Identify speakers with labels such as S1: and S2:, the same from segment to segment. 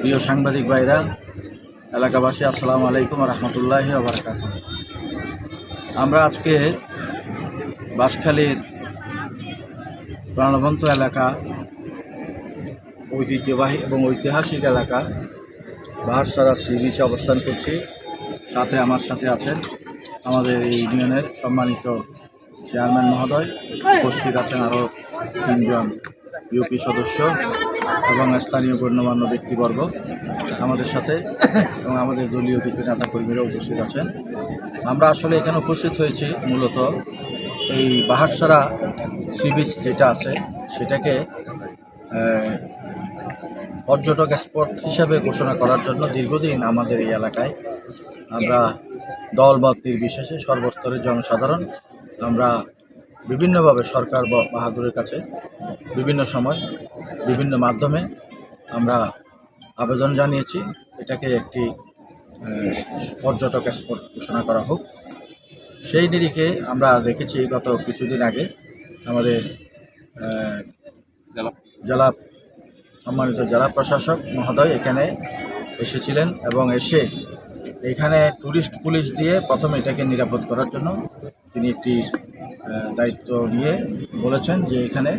S1: প্রিয় সাংবাদিক ভাইরা, এলাকাবাসী, আসসালামু আলাইকুম রহমতুল্লাহি আবরকাত আমরা আজকে বাসখালীর প্রাণবন্ত এলাকা, ঐতিহ্যবাহী এবং ঐতিহাসিক এলাকা বাহারসারা সি বিচে অবস্থান করছি। সাথে আমার সাথে আছেন আমাদের এই ইউনিয়নের সম্মানিত চেয়ারম্যান মহোদয়। উপস্থিত আছেন আরও তিনজন ইউপি সদস্য এবং স্থানীয় গণ্যমান্য ব্যক্তিবর্গ আমাদের সাথে এবং আমাদের দলীয় কিছু নেতা কর্মীরা উপস্থিত আছেন। আমরা আসলে এখানে উপস্থিত হয়েছি মূলত এই বাহারসারা সি বিচ যেটা আছে, সেটাকে পর্যটক স্পট হিসাবে ঘোষণা করার জন্য দীর্ঘদিন আমাদের এই এলাকায় আমরা দল মত নির্বিশেষে সর্বস্তরের জনসাধারণ আমরা বিভিন্নভাবে সরকার বাহাদুরের কাছে বিভিন্ন সময়, বিভিন্ন মাধ্যমে আমরা আবেদন জানিয়েছি, এটাকে একটি পর্যটক স্পট ঘোষণা করা হোক। সেই নিরিখে আমরা দেখেছি গত কিছুদিন আগে আমাদের জেলা সম্মানিত জেলা প্রশাসক মহোদয় এখানে এসেছিলেন এবং এসে এখানে ট্যুরিস্ট পুলিশ দিয়ে প্রথমে এটাকে নিরাপদ করার জন্য তিনি একটি দায়িত্ব নিয়ে বলেছেন যে এখানে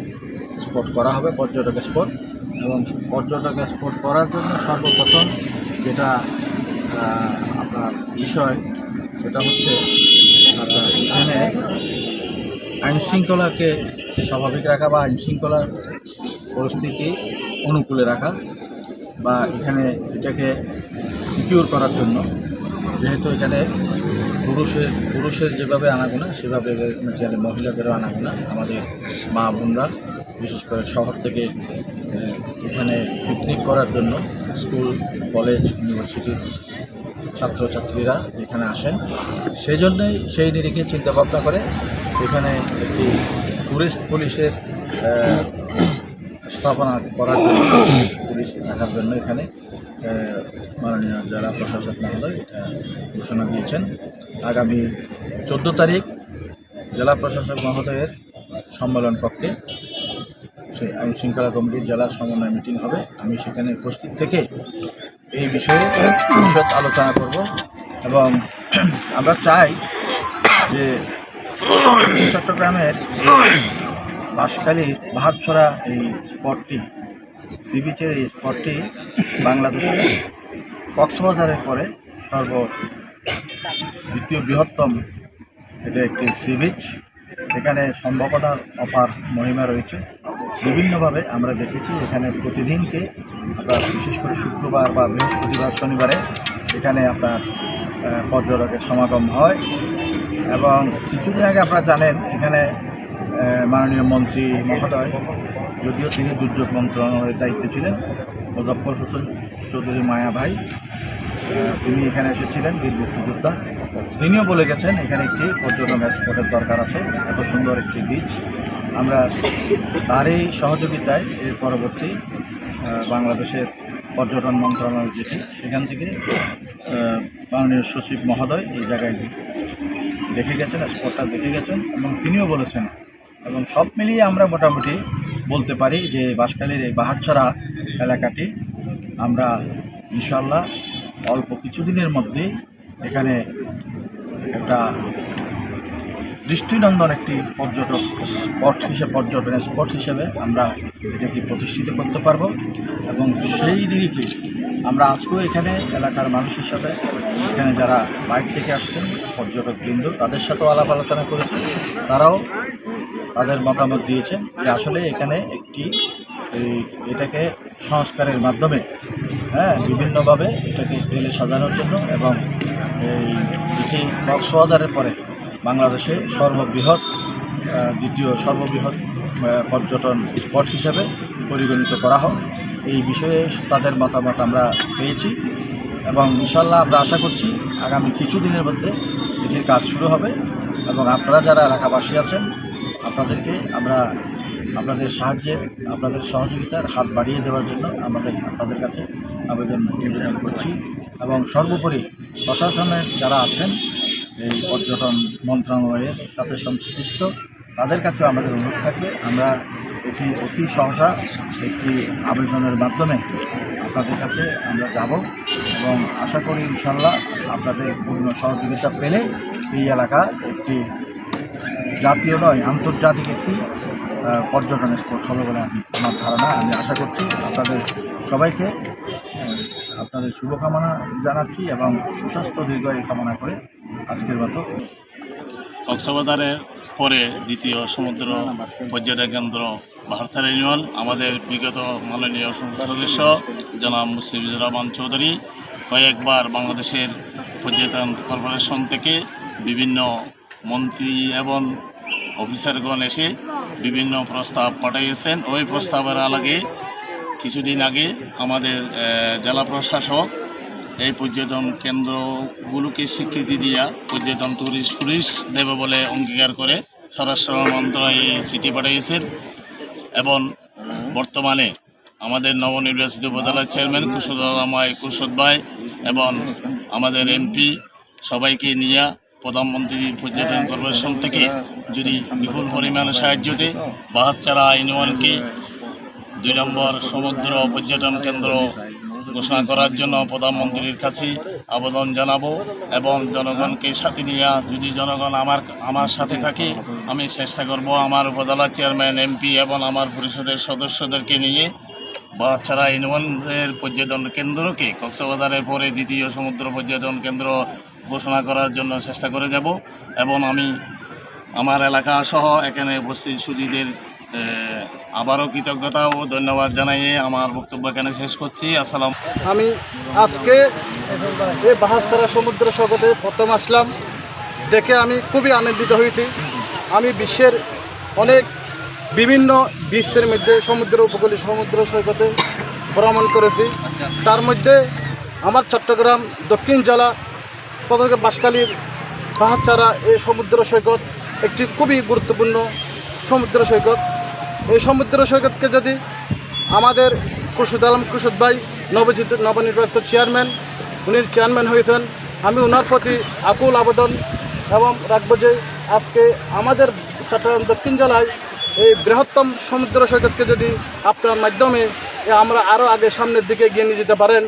S1: স্পট করা হবে পর্যটক স্পট। এবং পর্যটক স্পট করার জন্য সর্বপ্রথম যেটা আপনার বিষয়, সেটা হচ্ছে আপনার এখানে আইনশৃঙ্খলাকে স্বাভাবিক রাখা বা আইন শৃঙ্খলার পরিস্থিতি অনুকূলে রাখা বা এখানে এটাকে সিকিউর করার জন্য, যেহেতু এখানে পুরুষের পুরুষের যেভাবে আনাগোনা, সেভাবে এখানে মহিলাদেরও আনাগোনা। আমাদের মা বোনরা, বিশেষ করে শহর থেকে এখানে পিকনিক করার জন্য স্কুল, কলেজ ইউনিভার্সিটির ছাত্রছাত্রীরা এখানে আসেন। সেই জন্যই সেই নিরিখে চিন্তাভাবনা করে এখানে একটি টুরিস্ট পুলিশের স্থাপনা করার জন্য, পুলিশ থাকার জন্য এখানে মাননীয় জেলা প্রশাসক মহোদয় এটা ঘোষণা দিয়েছেন। আগামী চোদ্দ তারিখ জেলা প্রশাসক মহোদয়ের সম্মেলন কক্ষে সেই আইন শৃঙ্খলা কমিটির জেলা সমন্বয় মিটিং হবে। আমি সেখানে উপস্থিত থেকে এই বিষয়ে বিশদ আলোচনা করব এবং আমরা চাই যে চট্টগ্রামের বাঁশখালী বাহারছড়া এই স্পটটি সি বিচের এই স্পটটি বাংলাদেশের কক্সবাজারের পরে সর্ব দ্বিতীয় বৃহত্তম। এটা একটি সি বিচ এখানে সম্ভাবনার অপার মহিমা রয়েছে। বিভিন্নভাবে আমরা দেখেছি এখানে প্রতিদিনকে আপনার বিশেষ করে শুক্রবার বা বৃহস্পতিবার, শনিবারে এখানে আপনার পর্যটকের সমাগম হয়। এবং কিছুদিন আগে আপনারা জানেন, এখানে মাননীয় মন্ত্রী মহোদয়, যদিও তিনি দুর্যোগ মন্ত্রণালয়ের দায়িত্বে ছিলেন মুজফর হোসেন চৌধুরী মায়া ভাই তিনি এখানে এসেছিলেন বীর মুক্তিযোদ্ধা তিনিও বলে গেছেন, এখানে একটি পর্যটন স্পটের দরকার আছে, এত সুন্দর একটি বিচ আমরা তারই সহযোগিতায় এর পরবর্তী বাংলাদেশের পর্যটন মন্ত্রণালয় যেটি, সেখান থেকে মাননীয় সচিব মহোদয় এই জায়গায় দেখে গেছেন, স্পটটা দেখে গেছেন, এবং তিনিও বলেছেন এবং সব মিলিয়ে আমরা মোটামুটি বলতে পারি যে বাঁশখালীর এই বাহারছড়া এলাকাটি আমরা ইনশাল্লাহ অল্প কিছুদিনের মধ্যেই এখানে একটা দৃষ্টিনন্দন একটি পর্যটক স্পট হিসেবে পর্যটন স্পট হিসেবে আমরা এটাকে প্রতিষ্ঠিত করতে পারব এবং সেই নিরিখে আমরা আজকেও এখানে এলাকার মানুষের সাথে, এখানে যারা বাইক থেকে আসছেন পর্যটক বৃন্দ তাদের সাথেও আলাপ আলোচনা করেছেন তারাও তাদের মতামত দিয়েছেন যে আসলে এখানে একটি এটাকে সংস্কারের মাধ্যমে হ্যাঁ বিভিন্নভাবে এটাকে টেলে সাজানোর জন্য এবং এই এটি কক্সবাজারের পরে বাংলাদেশে সর্ববৃহৎ দ্বিতীয় সর্ববৃহৎ পর্যটন স্পট হিসাবে পরিগণিত করা হোক। এই বিষয়ে তাদের মতামত আমরা পেয়েছি এবং ইনশাল্লাহ আমরা আশা করছি আগামী কিছুদিনের মধ্যে এটির কাজ শুরু হবে এবং আপনারা যারা এলাকাবাসী আছেন আপনাদেরকে আমরা আপনাদের সাহায্যের আপনাদের সহযোগিতার হাত বাড়িয়ে দেওয়ার জন্য আমাদের, আপনাদের কাছে আবেদন নিবেদন করছি। এবং সর্বোপরি প্রশাসনের যারা আছেন, এই পর্যটন মন্ত্রণালয়ের সাথে সংশ্লিষ্ট, তাদের কাছেও আমাদের অনুরোধ থাকবে। আমরা এটি অতি সহসা একটি আবেদনের মাধ্যমে আপনাদের কাছে আমরা যাব এবং আশা করি ইনশাল্লাহ আপনাদের পূর্ণ সহযোগিতা পেলে এই এলাকা একটি জাতীয় নয়, আন্তর্জাতিক একটি পর্যটন স্পট হবে বলে আমি- আমার ধারণা। আমি আশা করছি আপনাদের সবাইকে আপনাদের শুভকামনা জানাচ্ছি এবং সুস্বাস্থ্য দীর্ঘায়ু কামনা করে আজকের মতো।
S2: কক্সবাজারের পরে দ্বিতীয় সমুদ্র পর্যটন কেন্দ্র ভারতের ইউনিয়ন, আমাদের বিগত মাননীয় সদস্য জনাব মুসিবুর রহমান চৌধুরী কয়েকবার বাংলাদেশের পর্যটন কর্পোরেশন থেকে বিভিন্ন মন্ত্রী এবং অফিসারগণ এসে বিভিন্ন প্রস্তাব পাঠিয়েছেন। ওই প্রস্তাবের আলাগে কিছুদিন আগে আমাদের জেলা প্রশাসক এই পর্যটন কেন্দ্রগুলোকে স্বীকৃতি দিয়া পর্যটন টুরিস্ট পুলিশ দেবে বলে অঙ্গীকার করে স্বরাষ্ট্র মন্ত্রণালয়ে চিঠি পাঠিয়েছেন এবং বর্তমানে আমাদের নবনির্বাচিত উপজেলার চেয়ারম্যান কুশদামাই কুশদ ভাই এবং আমাদের এমপি সবাইকে নিয়ে প্রধানমন্ত্রী পর্যটন কর্পোরেশন থেকে যদি বিপুল পরিমাণে সাহায্য দেয়, বাহাত্তারা ইউনিয়নকে দুই নম্বর সমুদ্র পর্যটন কেন্দ্র ঘোষণা করার জন্য প্রধানমন্ত্রীর কাছে আবেদন জানাব এবং জনগণকে সাথে নিয়ে, যদি জনগণ আমার আমার সাথে থাকে, আমি চেষ্টা করব আমার উপজেলা চেয়ারম্যান, এমপি এবং আমার পরিষদের সদস্যদেরকে নিয়ে বাচ্চারা ইউনিয়নের পর্যটন কেন্দ্রকে কক্সবাজারের পরে দ্বিতীয় সমুদ্র পর্যটন কেন্দ্র ঘোষণা করার জন্য চেষ্টা করে যাব এবং আমি আমার এলাকা সহ এখানে উপস্থিত সুদীদের আবারও কৃতজ্ঞতা ও ধন্যবাদ জানাইয়ে আমার বক্তব্য এখানে শেষ করছি। আসসালাম।
S3: আমি আজকে এই বাহাত্তরা সমুদ্র সৈকতে প্রথম আসলাম। দেখে আমি খুবই আনন্দিত হয়েছি। আমি বিশ্বের অনেক বিভিন্ন বিশ্বের মধ্যে সমুদ্র উপকূলীয় সমুদ্র সৈকতে ভ্রমণ করেছি। তার মধ্যে আমার চট্টগ্রাম দক্ষিণ জেলা প্রধানত বাঁশখালীর বাহাচারা এই সমুদ্র সৈকত একটি খুবই গুরুত্বপূর্ণ সমুদ্র সৈকত। এই সমুদ্র সৈকতকে যদি আমাদের কুরশুদ আলম কুরশুদ ভাই নবজিত নবনির্বাচিত চেয়ারম্যান উনি চেয়ারম্যান হয়েছেন, আমি ওনার প্রতি আকুল আবেদন এবং রাখব যে আজকে আমাদের চট্টগ্রাম দক্ষিণ জেলায় এই বৃহত্তম সমুদ্র সৈকতকে যদি আপনার মাধ্যমে আমরা আরও আগে সামনের দিকে এগিয়ে নিয়ে যেতে পারেন,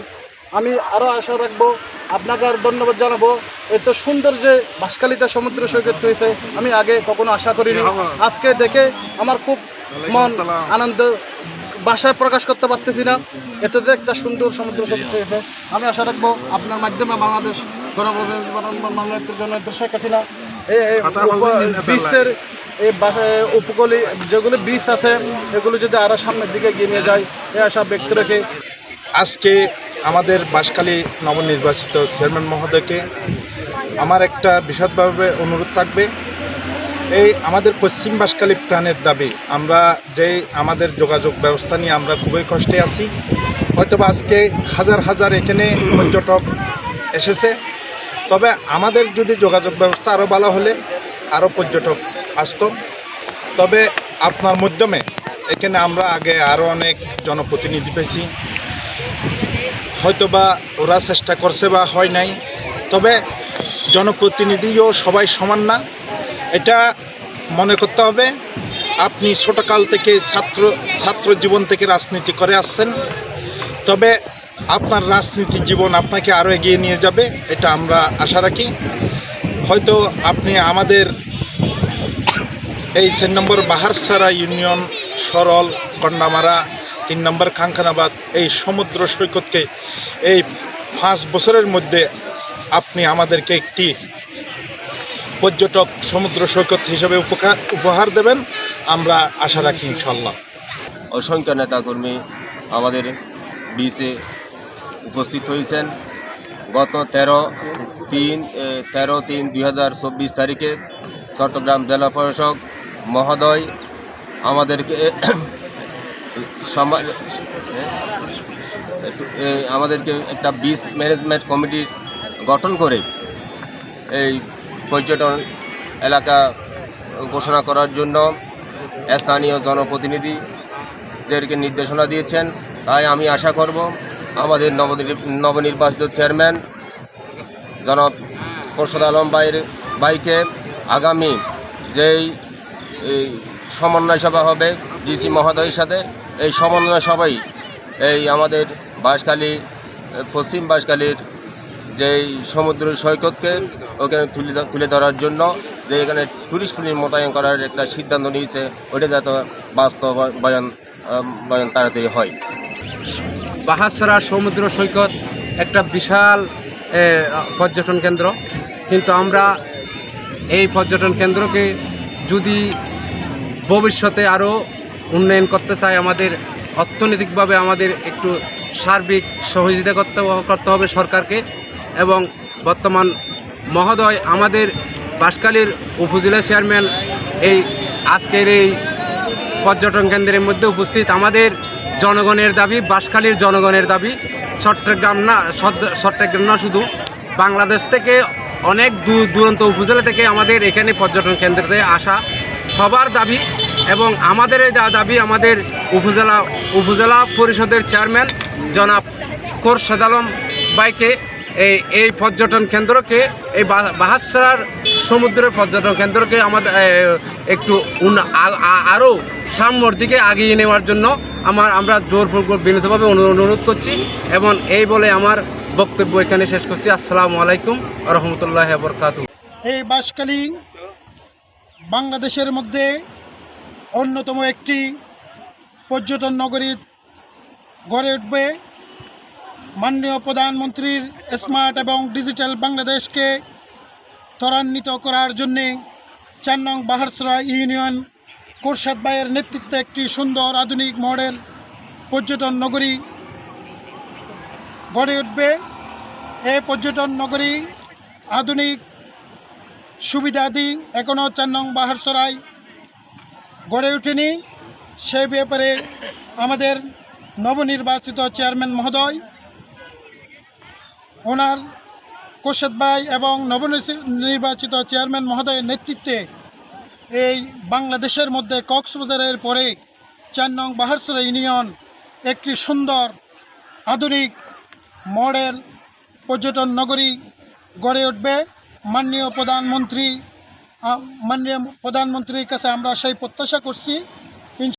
S3: আমি আরও আশা রাখব আপনাকে আর ধন্যবাদ জানাব। এত সুন্দর যে বাঁশখালীতে সমুদ্র সৈকত হয়েছে আমি আগে কখনো আশা করিনি। আজকে দেখে আমার খুব মন আনন্দ বাসায় প্রকাশ করতে পারতেছি না। এত যে একটা সুন্দর সমুদ্র সৈকত হয়েছে আমি আশা রাখব আপনার মাধ্যমে বাংলাদেশ গণপ্রজাতন্ত্রের জন্য এই এই বিশ্বের এই বা- উপকূলে যেগুলো বীজ আছে এগুলো যদি আরও সামনের দিকে এগিয়ে নিয়ে যায় এই আশা ব্যক্তি রেখে
S4: আজকে আমাদের বাঁশখালী নবনির্বাচিত চেয়ারম্যান মহোদয়কে আমার একটা বিশদভাবে অনুরোধ থাকবে। এই আমাদের পশ্চিম বাঁশখালী প্রাণের দাবি, আমরা যেই আমাদের যোগাযোগ ব্যবস্থা নিয়ে আমরা খুবই কষ্টে আছি, হয়তোবা আজকে হাজার হাজার এখানে পর্যটক এসেছে, তবে আমাদের যদি যোগাযোগ ব্যবস্থা আরও ভালো হলে আরও পর্যটক আসতো। তবে আপনার মাধ্যমে এখানে আমরা আগে আরও অনেক জনপ্রতিনিধি পেয়েছি হয়তোবা ওরা চেষ্টা করছে বা হয় নাই। তবে জনপ্রতিনিধিও সবাই সমান না। এটা মনে করতে হবে, আপনি ছোটকাল থেকে ছাত্র ছাত্র জীবন থেকে রাজনীতি করে আসছেন। তবে আপনার রাজনীতি জীবন আপনাকে আরও এগিয়ে নিয়ে যাবে, এটা আমরা আশা রাখি। হয়তো আপনি আমাদের এই সেন নম্বর বাহারসারা ইউনিয়ন সরল কন্ডামারা তিন নম্বর খানখানাবাদ এই সমুদ্র সৈকতকে এই পাঁচ বছরের মধ্যে আপনি আমাদেরকে একটি পর্যটক সমুদ্র সৈকত হিসেবে উপকার, উপহার দেবেন। আমরা আশা রাখি ইনশাল্লাহ
S5: অসংখ্য নেতাকর্মী আমাদের বিচে উপস্থিত হয়েছেন। গত তেরো তিন তেরো তিন দুই তারিখে চট্টগ্রাম জেলা প্রশাসক মহোদয় আমাদেরকে সমা- একটু, এ, আমাদেরকে একটা বিচ ম্যানেজমেন্ট কমিটি গঠন করে এই পর্যটন এলাকা ঘোষণা করার জন্য স্থানীয় জনপ্রতিনিধিদেরকে নির্দেশনা দিয়েছেন। তাই আমি আশা করব আমাদের নবনির- নবনির্বাচিত চেয়ারম্যান জনাব খোরশদ আলম ভাইয়ের ভাইকে আগামী যেই সমন্বয় সভা হবে ডিসি মহোদয়ের সাথে এই সমন্বয় সবাই এই আমাদের বাঁশখালী, পশ্চিম বাঁশখালীর যেই সমুদ্র সৈকতকে ওখানে তুলে তুলে ধরার জন্য যে এখানে টুরিস্ট পুলিশ মোতায়েন করার একটা সিদ্ধান্ত নিয়েছে, ওইটা যাতে বাস্তবায়ন বায়ন তাড়াতাড়ি হয়।
S6: বাহাসরা সমুদ্র সৈকত একটা বিশাল পর্যটন কেন্দ্র। কিন্তু আমরা এই পর্যটন কেন্দ্রকে যদি ভবিষ্যতে আরও উন্নয়ন করতে চাই আমাদের অর্থনৈতিকভাবে আমাদের একটু সার্বিক সহযোগিতা করতে করতে হবে সরকারকে এবং বর্তমান মহোদয় আমাদের বাঁশখালীর উপজেলা চেয়ারম্যান এই আজকের এই পর্যটন কেন্দ্রের মধ্যে উপস্থিত আমাদের জনগণের দাবি বাঁশখালীর জনগণের দাবি, চট্টগ্রাম না চট্টগ্রাম না শুধু, বাংলাদেশ থেকে অনেক দূর দূরান্ত উপজেলা থেকে আমাদের এখানে পর্যটন কেন্দ্রতে আসা সবার দাবি এবং আমাদের এই দাবি আমাদের উপজেলা উপজেলা পরিষদের চেয়ারম্যান জনাব কোরশেদ আলম বাইকে এই এই পর্যটন কেন্দ্রকে, এই বা- বাহাসরার সমুদ্রের পর্যটন কেন্দ্রকে আমাদের একটু আরও সাম্যর দিকে আগিয়ে নেওয়ার জন্য আমার আমরা জোরপূর্বক বিনীতভাবে অনু- অনুরোধ করছি এবং এই বলে আমার বক্তব্য এখানে শেষ করছি। আসসালামু আলাইকুম রহমতুল্লাহ বরকাত
S7: এই বাঁশখালী বাংলাদেশের মধ্যে অন্যতম একটি পর্যটন নগরী গড়ে উঠবে। মাননীয় প্রধানমন্ত্রীর স্মার্ট এবং ডিজিটাল বাংলাদেশকে ত্বরান্বিত করার জন্যে চার নং বাহারসরা ইউনিয়ন কোরশাদ ভাইয়ের নেতৃত্বে একটি সুন্দর আধুনিক মডেল পর্যটন নগরী গড়ে উঠবে। এই পর্যটন নগরী আধুনিক, সুবিধাদি এখনও চার নং বাহারসরাই গড়ে ওঠেনি সেই ব্যাপারে আমাদের নবনির্বাচিত চেয়ারম্যান মহোদয়, ওনার কোশেদ ভাই এবং নবনির্বাচিত চেয়ারম্যান মহোদয়ের নেতৃত্বে এই বাংলাদেশের মধ্যে কক্সবাজারের পরে চার নং বাহারসরা ইউনিয়ন একটি সুন্দর, আধুনিক মডেল পর্যটন নগরী গড়ে উঠবে। মাননীয় প্রধানমন্ত্রী মাননীয় প্রধানমন্ত্রীর কাছে আমরা সেই প্রত্যাশা করছি।